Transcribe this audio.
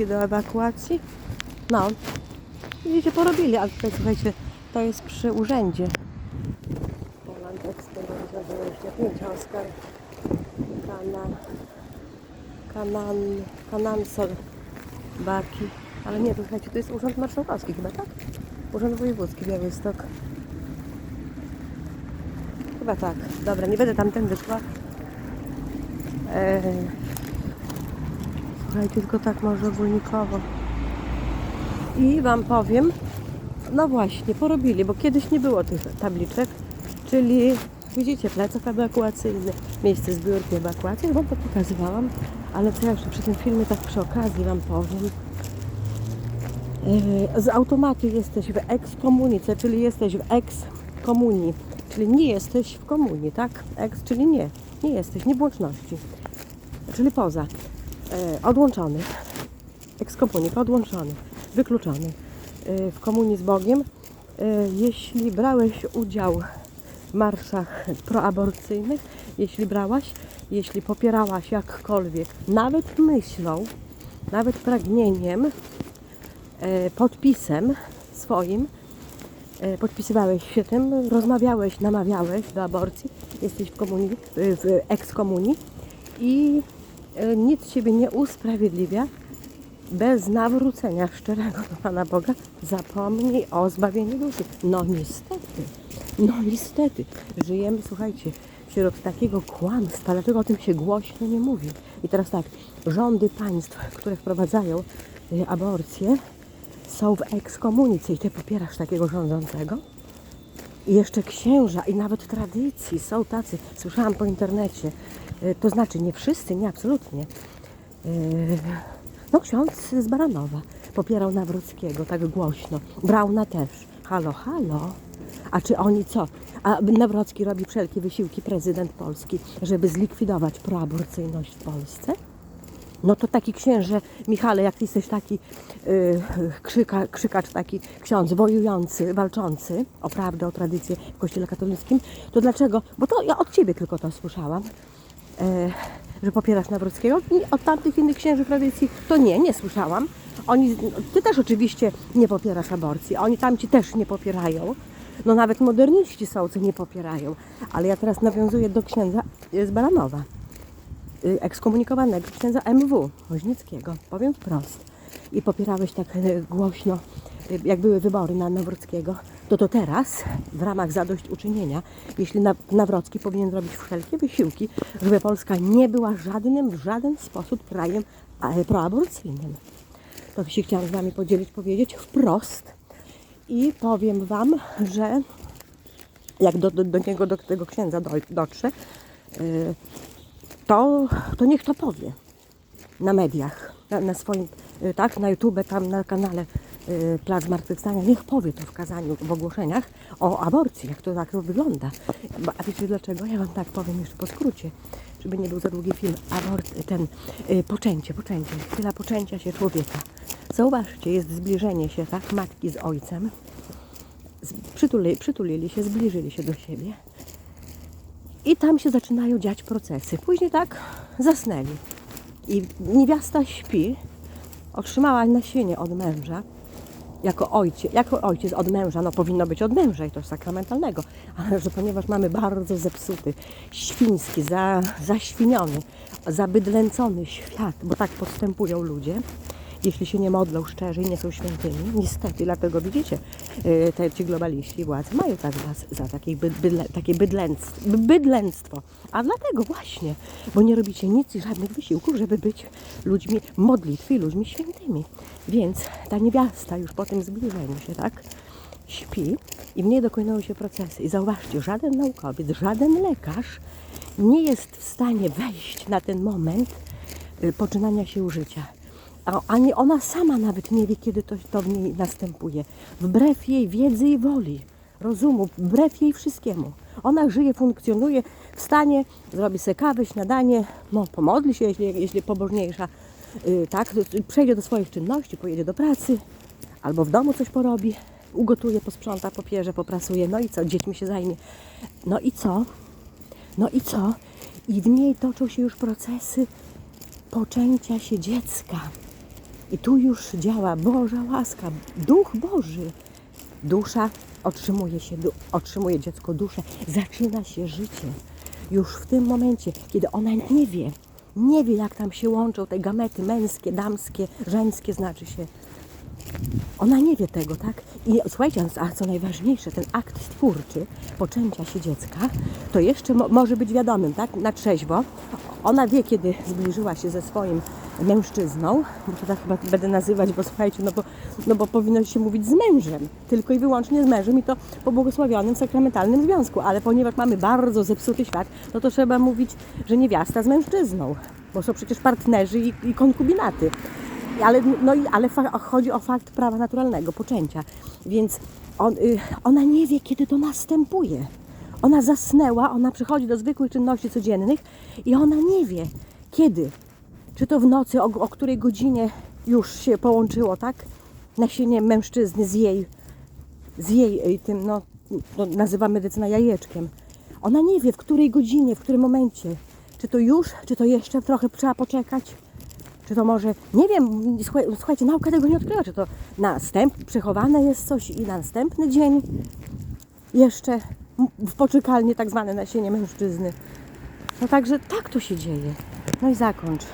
wózki do ewakuacji. No, widzicie, porobili, ale tutaj słuchajcie, to jest przy urzędzie. Oskar, Kanan, Kanan, Kanansol, Baki. Ale nie, to słuchajcie, to jest Urząd Marszałkowski chyba, tak? Urząd Wojewódzki Białystok. Chyba tak. Dobra, nie będę tamtędy szła. Eee, słuchajcie, tylko tak może ogólnikowo. I Wam powiem, no właśnie, porobili, bo kiedyś nie było tych tabliczek, czyli widzicie, plecak ewakuacyjny, miejsce zbiórki ewakuacji, Wam to pokazywałam, ale co ja jeszcze przy tym filmie tak przy okazji Wam powiem. Yy, Z automatu jesteś w ekskomunice, czyli jesteś w ekskomunii, czyli nie jesteś w komunii, tak? Eks, czyli nie, nie jesteś, nie włączności, czyli poza, yy, odłączony, ekskomunik, odłączony, wykluczony yy, w komunii z Bogiem. Yy, Jeśli brałeś udział w marszach proaborcyjnych, jeśli brałaś, jeśli popierałaś jakkolwiek, nawet myślą, nawet pragnieniem, e, podpisem swoim, e, podpisywałeś się tym, rozmawiałeś, namawiałeś do aborcji, jesteś w komunii, w ekskomunii i e, nic Ciebie nie usprawiedliwia bez nawrócenia szczerego do Pana Boga, zapomnij o zbawieniu duszy. No niestety, no niestety, żyjemy, słuchajcie, wśród takiego kłamstwa, dlaczego o tym się głośno nie mówi. I teraz tak, rządy państw, które wprowadzają y, aborcję, są w ekskomunice i Ty popierasz takiego rządzącego? I jeszcze księża i nawet tradycji są tacy, słyszałam po internecie, y, to znaczy nie wszyscy, nie absolutnie. Yy, No ksiądz z Baranowa popierał Nawrockiego tak głośno. Brauna też. Halo, halo. A czy oni co? A Nawrocki robi wszelkie wysiłki, prezydent Polski, żeby zlikwidować proaborcyjność w Polsce? No to taki księże, Michale, jak ty jesteś taki yy, krzyka, krzykacz, taki ksiądz wojujący, walczący o prawdę, o tradycję w kościele katolickim, to dlaczego? Bo to ja od ciebie tylko to słyszałam, e, że popierasz Nawrockiego. Od tamtych innych księży tradycji to nie, nie słyszałam. Oni, ty też oczywiście nie popierasz aborcji, oni tamci też nie popierają. No nawet moderniści są, co nie popierają. Ale ja teraz nawiązuję do księdza z Baranowa ekskomunikowanego księdza MW Woźnickiego, powiem wprost. I popierałeś tak y, głośno, y, jak były wybory na Nawrockiego, to to teraz w ramach zadośćuczynienia, jeśli Na- Nawrocki powinien robić wszelkie wysiłki, żeby Polska nie była żadnym, w żaden sposób krajem proaborcyjnym. To się chciałam z Wami podzielić, powiedzieć wprost. I powiem Wam, że jak do, do, do niego, do tego księdza do, dotrze, y, to, to niech to powie na mediach, na, na swoim, y, tak, na YouTube, tam na kanale y, Plac Zmartwychwstania, niech powie to w kazaniu, w ogłoszeniach o aborcji, jak to tak to wygląda. A wiecie dlaczego? Ja Wam tak powiem jeszcze po skrócie, żeby nie był za długi film. Abort, ten, y, poczęcie, poczęcie, chwila poczęcia się człowieka. Zauważcie, jest zbliżenie się, tak, matki z ojcem. Przytuli, przytulili się, zbliżyli się do siebie. I tam się zaczynają dziać procesy. Później tak zasnęli. I niewiasta śpi, otrzymała nasienie od męża, jako ojciec, jako ojciec od męża, no powinno być od męża i to sakramentalnego, ale że ponieważ mamy bardzo zepsuty, świński, za, zaświniony, zabydlęcony świat, bo tak postępują ludzie, jeśli się nie modlą szczerze i nie są świętymi, niestety, dlatego widzicie, yy, te ci globaliści władzy mają tak was za takie, by, bydle, takie bydlęctwo, bydlęctwo. A dlatego właśnie, bo nie robicie nic i żadnych wysiłków, żeby być ludźmi modlitwy i ludźmi świętymi. Więc ta niewiasta już po tym zbliżeniu się, tak, śpi i w niej dokonują się procesy. I zauważcie, żaden naukowiec, żaden lekarz nie jest w stanie wejść na ten moment y, poczynania się życia. Ani ona sama nawet nie wie, kiedy to, to w niej następuje. Wbrew jej wiedzy i woli, rozumu, wbrew jej wszystkiemu. Ona żyje, funkcjonuje, wstanie, zrobi sobie kawę, śniadanie, no, pomodli się, jeśli, jeśli pobożniejsza, y, tak, przejdzie do swoich czynności, pojedzie do pracy, albo w domu coś porobi, ugotuje, posprząta, popierze, poprasuje, no i co, dziećmi się zajmie. No i co? No i co? I w niej toczą się już procesy poczęcia się dziecka. I tu już działa Boża łaska, Duch Boży. Dusza otrzymuje się, otrzymuje dziecko duszę, zaczyna się życie. Już w tym momencie, kiedy ona nie wie, nie wie jak tam się łączą te gamety męskie, damskie, żeńskie znaczy się. Ona nie wie tego, tak? I słuchajcie, a co najważniejsze, ten akt stwórczy poczęcia się dziecka, to jeszcze mo- może być wiadomym, tak? Na trzeźwo. Ona wie, kiedy zbliżyła się ze swoim mężczyzną, bo to tak chyba będę nazywać, bo słuchajcie, no bo, no bo powinno się mówić z mężem, tylko i wyłącznie z mężem i to po błogosławionym, sakramentalnym związku, ale ponieważ mamy bardzo zepsuty świat, no to trzeba mówić, że niewiasta z mężczyzną, bo są przecież partnerzy i, i konkubinaty. Ale, no i, ale chodzi o fakt prawa naturalnego, poczęcia. Więc on, y, ona nie wie, kiedy to następuje. Ona zasnęła, ona przychodzi do zwykłych czynności codziennych i ona nie wie, kiedy. Czy to w nocy, o, o której godzinie już się połączyło, tak? Nasienie mężczyzny z jej, z jej y, tym, no, no nazywa medycyna jajeczkiem. Ona nie wie, w której godzinie, w którym momencie. Czy to już, czy to jeszcze trochę trzeba poczekać? Czy to może, nie wiem, słuchaj, słuchajcie, nauka tego nie odkryła, czy to następ, przechowane jest coś i na następny dzień jeszcze w poczekalni tak zwane nasienie mężczyzny. No także tak to się dzieje. No i zakończ.